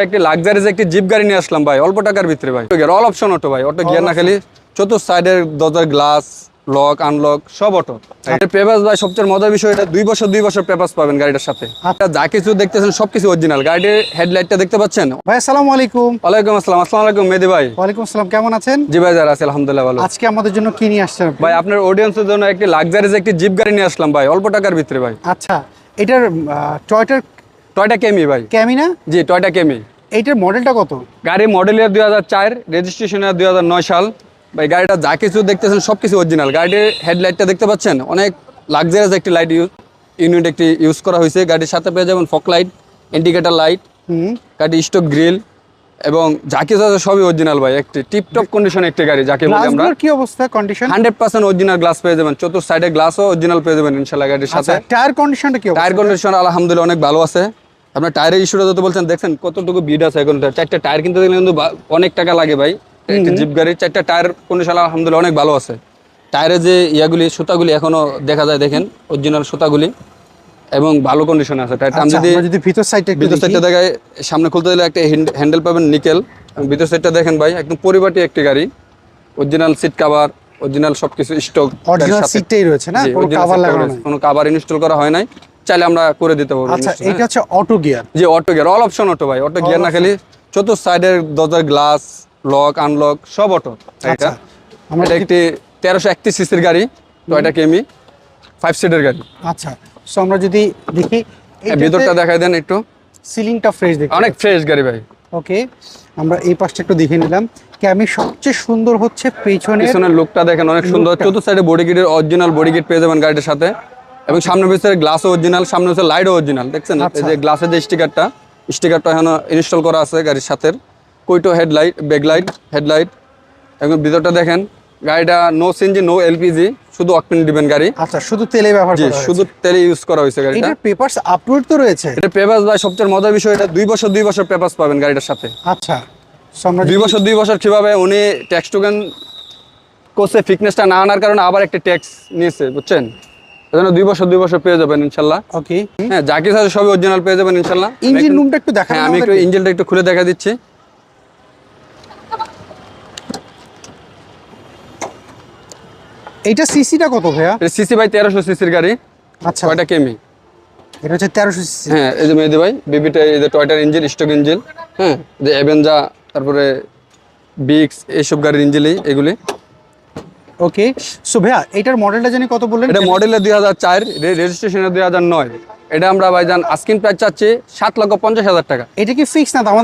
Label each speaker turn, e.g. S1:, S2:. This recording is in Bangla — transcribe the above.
S1: একটি লাক্সারিজ একটি জিপ গাড়ি নিয়ে আসলাম ভাই অল্প টাকার ভিতরে ভাই। অল অপশন অটো ভাই অটো গিয়ার না খালি চতুর্থ সাইডের দরজার গ্লাস লক আনলক সব অটো পেপাস ভাই সবচেয়ে মজার বিষয় এটা দুই বছর দুই বছর পেপাস পাবেন গাড়িটার সাথে।
S2: আচ্ছা।
S1: যা কিছু দেখতেছেন সবকিছু অরিজিনাল গাড়ির হেডলাইটটা দেখতে পাচ্ছেন?
S2: ভাই আসসালামু আলাইকুম।
S1: ওয়ালাইকুম আসসালাম। আসসালামু আলাইকুম মেহেদি ভাই।
S2: ওয়ালাইকুম আসসালাম কেমন আছেন?
S1: জি ভাই যারা আছে আলহামদুলিল্লাহ ভালো।
S2: আজকে আমাদের জন্য কি নিয়ে আসছেন
S1: ভাই আপনার অডিয়েন্সের জন্য একটি লাক্সারিজ একটি জিপ গাড়ি নিয়ে আসলাম ভাই অল্প টাকার ভিতরে ভাই।
S2: আচ্ছা এটার টয়টার
S1: টয়টা কেমি ভাই।
S2: ক্যামিনা
S1: জি টয়টা কেমি
S2: এইটার মডেলটা কত?
S1: গাড়ি মডেল ইয়ার দুই হাজার চার রেজিস্ট্রেশন ইয়ার দুই হাজার নয় সাল। ভাই গাড়িটা যা কিছু দেখতেছেন সব কিছু অরিজিনাল গাড়ির হেডলাইটটা দেখতে পাচ্ছেন? অনেক লাক্সারিয়াস একটি লাইট ইউজ ইউনিট একটি ইউজ করা হয়েছে। গাড়ির সাথে পেয়ে যাবেন ফক লাইট ইন্ডিকেটার লাইট গাড়ি স্টক গ্রিল এবং যা কিছু আছে সবই অরিজিনাল ভাই। একটি টিপটপ কন্ডিশন একটি গাড়ি যাকে বলি আমরা।
S2: কি অবস্থা condition
S1: hundred percent original glass পেয়ে যাবেন। চতুর্থ সাইডে গ্লাসও অরিজিনাল পেয়ে যাবেন ইনশাল্লাহ গাড়ির সাথে।
S2: আচ্ছা টায়ার কন্ডিশনটা কি
S1: টায়ার কন্ডিশন আলহামদুলিল্লাহ অনেক ভালো আছে। আপনার টায়ারের ইস্যুটা যত বলছেন দেখছেন কতটুকু বিড আছে এখন। চারটা টায়ার কিনতে দেখলে কিন্তু অনেক টাকা লাগে ভাই। একটা জিপ গাড়ির চারটা টায়ার কন্ডিশন আলহামদুলিল্লাহ অনেক ভালো আছে। টায়ারের যে ইয়াগুলি সুতাগুলি এখনও দেখা যায় দেখেন অরিজিনাল সুতাগুলি এবং ভালো কন্ডিশনে আছে। টায়ারটা আমি
S2: আচ্ছা,
S1: যদি
S2: যদি ভিতর সাইডটা
S1: ভিতর সাইডটা দেখায় সামনে খুলতে দিলে একটা হ্যান্ডেল পাবেন নিকেল ভিতর সাইডটা দেখেন ভাই একদম পরিপাটি একটি গাড়ি। অরিজিনাল সিট কাভার অরিজিনাল সবকিছু স্টক
S2: অরিজিনাল সিটটাই রয়েছে না? কোনো কভার লাগানো
S1: কোনো কাভার ইনস্টল করা হয় নাই। চাইলে আমরা করে দিতে পারব
S2: আচ্ছা এটা হচ্ছে অটো গিয়ার।
S1: জি auto gear all option auto ভাই। অটো গিয়ার না খালি চতুর্থ সাইডের দরজার গ্লাস লক আনলক সব অটো এটা
S2: আচ্ছা
S1: এটা একটি তেরোশো একত্রিশ সিসির গাড়ি টয়টা কেমি ফাইভ সিটের গাড়ি।
S2: আচ্ছা সো আমরা যদি দেখি
S1: হ্যাঁ, ভিতরটা দেখাই দেন একটু।
S2: সিলিংটা ফ্রেশ দেখি
S1: অনেক ফ্রেশ গাড়ি ভাই।
S2: ওকে আমরা এই পাশটা একটু দেখে নিলাম। ক্যামি সবচেয়ে সুন্দর হচ্ছে পেছনের
S1: পিছনের লুকটা দেখেন অনেক সুন্দর। চতুর্থ সাইডে বডি কিটের অরিজিনাল বডি কিট পেয়ে যাবেন গাড়িটার সাথে। এবং সামনে পিছনে গ্লাসও অরিজিনাল সামনে হচ্ছে লাইটও অরিজিনাল দেখছেন? এই
S2: আচ্ছা।
S1: যে গ্লাসের যে স্টিকারটা স্টিকারটা এখনও ইনস্টল করা আছে গাড়ির সাথে। কুইটো হেডলাইট ব্যাকলাইট হেডলাইট এবং ভিতরটা দেখেন গাড়িটা নো সিএনজি নো এলপিজি শুধু অকটেন দিবেন গাড়ি।
S2: আচ্ছা শুধু তেলে ব্যবহার করা।
S1: শুধু তেলে ইউজ করা হয়েছে গাড়িটা।
S2: এটার পেপারস আপলোড তো রয়েছে?
S1: এটা পেপাস ভাই সবচেয়ে মজার বিষয় এটা দুই বছর দুই বছর পেপাস পাবেন গাড়িটার সাথে।
S2: আচ্ছা
S1: দুই বছর দুই বছর কীভাবে উনি ট্যাক্স টোকেন করছে ফিটনেসটা না আনার কারণে আবার একটা ট্যাক্স নিয়েছে বুঝছেন? এজন্য দুই বছর দুই বছর পেয়ে যাবেন ইনশাল্লাহ।
S2: ওকে
S1: হ্যাঁ যা কিছু আছে সবই অরিজিনাল পেয়ে যাবেন ইনশাল্লাহ।
S2: ইঞ্জিন রুমটা একটু দেখান
S1: আমি একটু ইঞ্জিনটা একটু খুলে দেখা দিচ্ছি।
S2: এইটা সিসিটা কত ভাইয়া?
S1: সিসি ভাই তেরোশো সিসির গাড়ি।
S2: আচ্ছা।
S1: কয়টা কেমি?
S2: এটা হচ্ছে তেরোশো সিসি
S1: হ্যাঁ এই যে মেহেদি ভাই বিবিটা এই যে টয়টার ইঞ্জিন স্টক ইঞ্জিন হ্যাঁ যে এভেঞ্জা তারপরে বিক্স এইসব গাড়ির ইঞ্জিনই এগুলি।
S2: ওকে সো ভাইয়া এটার মডেলটা জানি কত বললেন?
S1: এটা মডেলে দুই হাজার চার রেজিস্ট্রেশনের দুই হাজার নয়। এটা আমরা ভাইজান আস্কিন প্রাইস চাচ্ছি সাত লক্ষ পঞ্চাশ হাজার টাকা।
S2: এটা কি ফিক্স না? আমাদের